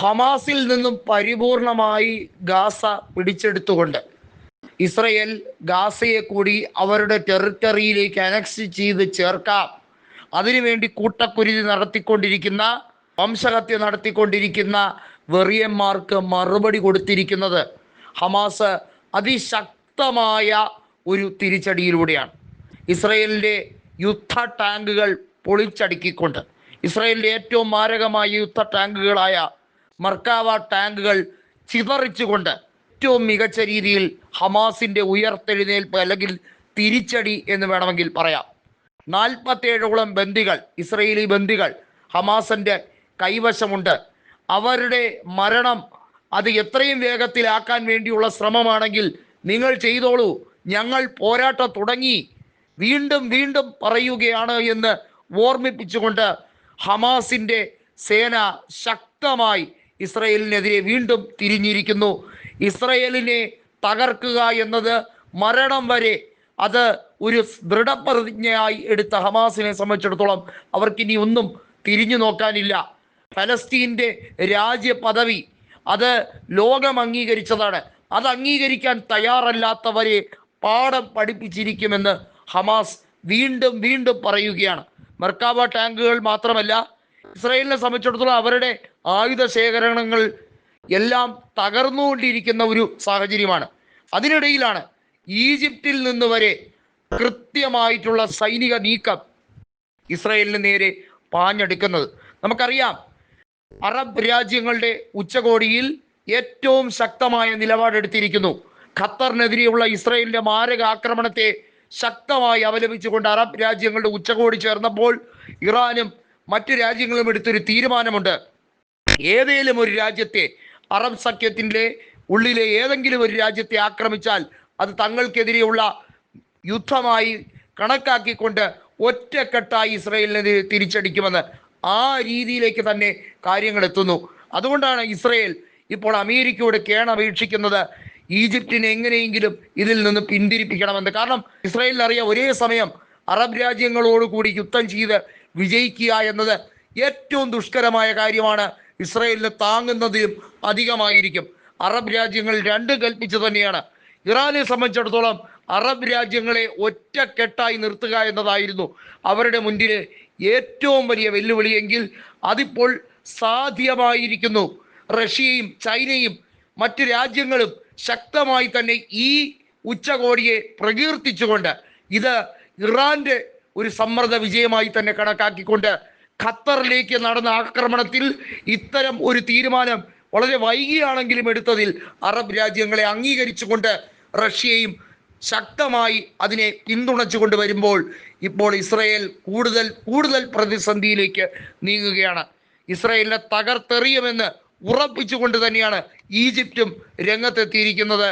ഹമാസിൽ നിന്നും പരിപൂർണമായി Gaza പിടിച്ചെടുത്തുകൊണ്ട് Israel ഗാസയെ കൂടി അവരുടെ ടെറിട്ടറിയിലേക്ക് അനക്സ് ചെയ്ത് ചേർക്കാം. അതിനുവേണ്ടി കൂട്ടക്കുരുതി നടത്തിക്കൊണ്ടിരിക്കുന്ന വംശഹത്യ നടത്തിക്കൊണ്ടിരിക്കുന്ന വെറിയന്മാർക്ക് മറുപടി കൊടുത്തിരിക്കുന്നത് ഹമാസ് അതിശക്തമായ ഒരു തിരിച്ചടിയിലൂടെയാണ്. ഇസ്രയേലിന്റെ യുദ്ധ ടാങ്കുകൾ പൊളിച്ചടുക്കിക്കൊണ്ട് ഇസ്രയേലിന്റെ ഏറ്റവും മാരകമായ യുദ്ധ ടാങ്കുകളായ മർക്കാവ ടാങ്കുകൾ ചിതറിച്ചുകൊണ്ട് ഏറ്റവും മികച്ച രീതിയിൽ ഹമാസിന്റെ ഉയർത്തെഴുന്നേൽപ്പ് അല്ലെങ്കിൽ തിരിച്ചടി എന്ന് വേണമെങ്കിൽ പറയാം. നാൽപ്പത്തേഴോളം ബന്ദികൾ ഇസ്രയേലി ബന്ദികൾ ഹമാസിന്റെ കൈവശമുണ്ട്. അവരുടെ മരണം അത് എത്രയും വേഗത്തിലാക്കാൻ വേണ്ടിയുള്ള ശ്രമമാണെങ്കിൽ നിങ്ങൾ ചെയ്തോളൂ. ഞങ്ങൾ പോരാട്ടം തുടങ്ങി. വീണ്ടും വീണ്ടും പറയുകയാണ് എന്ന് ഓർമ്മിപ്പിച്ചുകൊണ്ട് ഹമാസിന്റെ സേന ശക്തമായി ഇസ്രയേലിനെതിരെ വീണ്ടും തിരിഞ്ഞിരിക്കുന്നു. ഇസ്രയേലിനെ തകർക്കുക എന്നത് മരണം വരെ അത് ഒരു ദൃഢപ്രതിജ്ഞയായി എടുത്ത ഹമാസിനെ സംബന്ധിച്ചിടത്തോളം അവർക്കിനി ഒന്നും തിരിഞ്ഞു നോക്കാനില്ല. ഫലസ്തീന്റെ രാജ്യപദവി അത് ലോകം അംഗീകരിച്ചതാണ്. അത് അംഗീകരിക്കാൻ തയ്യാറല്ലാത്തവരെ പാഠം പഠിപ്പിച്ചിരിക്കുമെന്ന് ഹമാസ് വീണ്ടും വീണ്ടും പറയുകയാണ്. മെർക്കാവ ടാങ്കുകൾ മാത്രമല്ല ഇസ്രയേലിനെ സംബന്ധിച്ചിടത്തോളം അവരുടെ ആയുധ ശേഖരണങ്ങൾ എല്ലാം തകർന്നുകൊണ്ടിരിക്കുന്ന ഒരു സാഹചര്യമാണ്. അതിനിടയിലാണ് ഈജിപ്തിൽ നിന്ന് വരെ കൃത്യമായിട്ടുള്ള സൈനിക നീക്കം ഇസ്രയേലിന് നേരെ പാഞ്ഞെടുക്കുന്നത്. നമുക്കറിയാം അറബ് രാജ്യങ്ങളുടെ ഉച്ചകോടിയിൽ ഏറ്റവും ശക്തമായ നിലപാടെടുത്തിരിക്കുന്നു ഖത്തറിനെതിരെയുള്ള ഇസ്രയേലിന്റെ മാരക ആക്രമണത്തെ ശക്തമായി അപലപിച്ചുകൊണ്ട് അറബ് രാജ്യങ്ങളുടെ ഉച്ചകോടി ചേർന്നപ്പോൾ ഇറാനും മറ്റു രാജ്യങ്ങളും എടുത്തൊരു തീരുമാനമുണ്ട്. ഏതെങ്കിലും ഒരു രാജ്യത്തെ അറബ് സഖ്യത്തിന്റെ ഉള്ളിലെ ഏതെങ്കിലും ഒരു രാജ്യത്തെ ആക്രമിച്ചാൽ അത് തങ്ങൾക്കെതിരെയുള്ള യുദ്ധമായി കണക്കാക്കിക്കൊണ്ട് ഒറ്റക്കെട്ടായി ഇസ്രയേലിനെതിരെ തിരിച്ചടിക്കുമെന്ന് ആ രീതിയിലേക്ക് തന്നെ കാര്യങ്ങൾ എത്തുന്നു. അതുകൊണ്ടാണ് ഇസ്രയേൽ ഇപ്പോൾ അമേരിക്കയോട് കേണപേക്ഷിക്കുന്നത് ഈജിപ്തിനെ എങ്ങനെയെങ്കിലും ഇതിൽ നിന്ന് പിന്തിരിപ്പിക്കണമെന്ന്. കാരണം ഇസ്രയേലിനറിയാം ഒരേ സമയം അറബ് രാജ്യങ്ങളോട് കൂടി യുദ്ധം ചെയ്ത് വിജയിക്കുക എന്നത് ഏറ്റവും ദുഷ്കരമായ കാര്യമാണ്. ഇസ്രയേലിന് താങ്ങുന്നതിലും അധികമായിരിക്കും. അറബ് രാജ്യങ്ങൾ രണ്ട് കൽപ്പിച്ചു തന്നെയാണ്. ഇറാനെ സംബന്ധിച്ചിടത്തോളം അറബ് രാജ്യങ്ങളെ ഒറ്റക്കെട്ടായി നിർത്തുക എന്നതായിരുന്നു അവരുടെ മുന്നിൽ ഏറ്റവും വലിയ വെല്ലുവിളിയെങ്കിൽ അതിപ്പോൾ സാധ്യമായിരിക്കുന്നു. റഷ്യയും ചൈനയും മറ്റ് രാജ്യങ്ങളും ശക്തമായി തന്നെ ഈ ഉച്ചകോടിയെ പ്രകീർത്തിച്ചുകൊണ്ട് ഇത് ഇറാന്റെ ഒരു സമ്മർദ്ദ വിജയമായി തന്നെ കണക്കാക്കിക്കൊണ്ട് ഖത്തറിലേക്ക് നടന്ന ആക്രമണത്തിൽ ഇത്തരം ഒരു തീരുമാനം വളരെ വൈകിയാണെങ്കിലും എടുത്തതിൽ അറബ് രാജ്യങ്ങളെ അംഗീകരിച്ചുകൊണ്ട് റഷ്യയും ശക്തമായി അതിനെ പിന്തുണച്ചുകൊണ്ട് വരുമ്പോൾ ഇപ്പോൾ ഇസ്രയേൽ കൂടുതൽ കൂടുതൽ പ്രതിസന്ധിയിലേക്ക് നീങ്ങുകയാണ്. ഇസ്രയേലിനെ തകർത്തെറിയുമെന്ന് ഉറപ്പിച്ചുകൊണ്ട് തന്നെയാണ് ഈജിപ്തും രംഗത്തെത്തിയിരിക്കുന്നത്.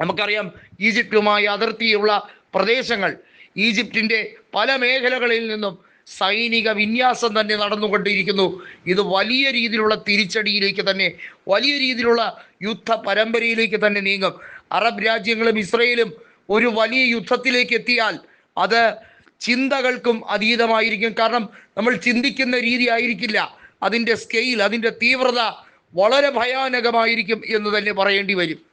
നമുക്കറിയാം ഈജിപ്തുമായി അതിർത്തിയുള്ള പ്രദേശങ്ങൾ ഈജിപ്തിന്റെ പല മേഖലകളിൽ നിന്നും സൈനിക വിന്യാസം തന്നെ നടന്നുകൊണ്ടിരിക്കുന്നു. ഇത് വലിയ രീതിയിലുള്ള തിരിച്ചടിയിലേക്ക് തന്നെ വലിയ രീതിയിലുള്ള യുദ്ധ പരമ്പരയിലേക്ക് തന്നെ നീങ്ങും. അറബ് രാജ്യങ്ങളും ഇസ്രയേലും ഒരു വലിയ യുദ്ധത്തിലേക്ക് എത്തിയാൽ അത് ചിന്തകൾക്കും അതീതമായിരിക്കും. കാരണം നമ്മൾ ചിന്തിക്കുന്ന രീതി ആയിരിക്കില്ല. അതിന്റെ സ്കെയിൽ അതിന്റെ തീവ്രത വളരെ ഭയാനകമായിരിക്കും എന്ന് തന്നെ പറയേണ്ടി വരും.